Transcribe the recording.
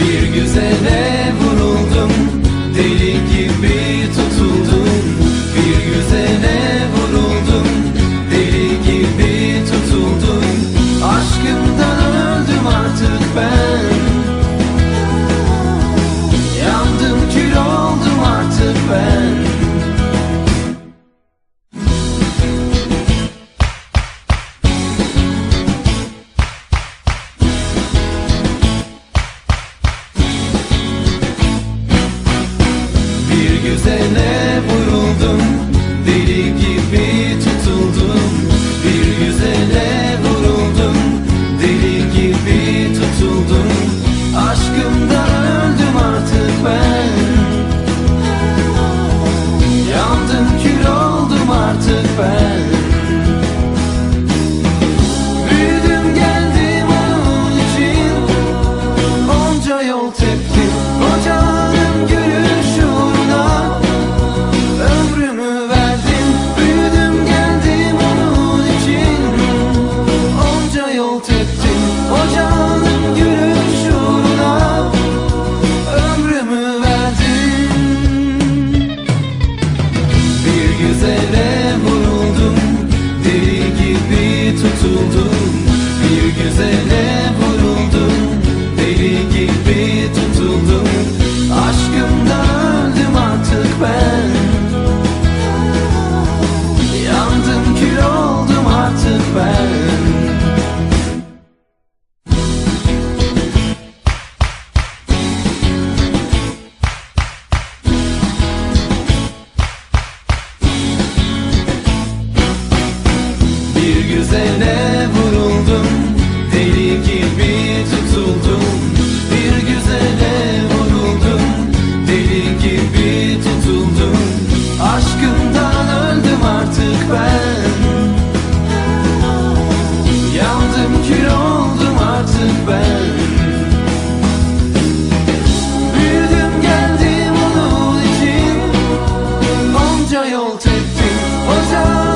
Bir güzele vuruldum. Deli gibi tutuldum. find 想用最近我想。